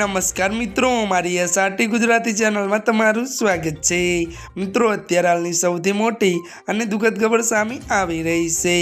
નમસ્કાર મિત્રો, મારી એસઆરટી ગુજરાતી ચેનલમાં તમારું સ્વાગત છે. મિત્રો, અત્યારે હાલની સૌથી મોટી અને દુઃખદ ખબર સામે આવી રહી છે.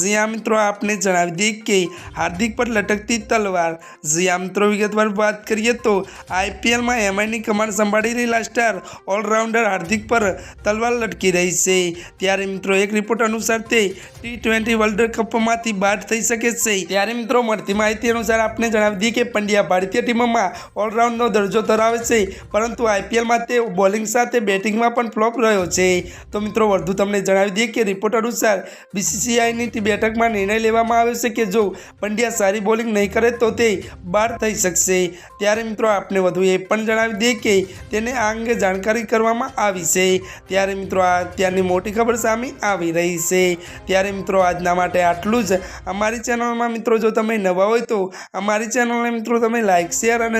જ્યાં મિત્રો, આપને જણાવી દઈએ કે હાર્દિક પર લટકતી તલવાર. જ્યાં મિત્રો, વિગતવાર વાત કરીએ તો આઈપીએલમાં એમઆઈની કમાન્ડ સંભાળી રહેલા સ્ટાર ઓલરાઉન્ડર હાર્દિક પર તલવાર લટકી રહી છે. ત્યારે મિત્રો, એક રિપોર્ટ અનુસાર તે ટી ટ્વેન્ટી વર્લ્ડ કપમાંથી બાદ થઈ શકે છે. ત્યારે મિત્રો, મળતી માહિતી અનુસાર આપને જણાવી દઈએ કે પંડ્યા ભારતીય ટીમમાં ઓલરાઉન્ડનો દરજ્જો ધરાવે છે, પરંતુ આઈપીએલમાં તે બોલિંગ સાથે બેટિંગમાં પણ ફ્લોપ રહ્યો છે. તો મિત્રો, વધુ તમને જણાવી દઈએ કે રિપોર્ટ અનુસાર બીસીસીઆઈની બેઠકમાં નિર્ણય લેવામાં આવ્યો છે કે જો પંડ્યા સારી બોલિંગ નહીં કરે તો તે બહાર થઈ શકશે. ત્યારે મિત્રો, આપને વધુ એ પણ જણાવી દઈએ કે તેને આ અંગે જાણકારી કરવામાં આવી છે. ત્યારે મિત્રો, આ ત્યાંની મોટી ખબર સામે આવી રહી છે. ત્યારે મિત્રો, આજના માટે આટલું જ. અમારી ચેનલમાં મિત્રો, જો તમે નવા હોય તો અમારી ચેનલને મિત્રો, તમે લાઇક શેર અને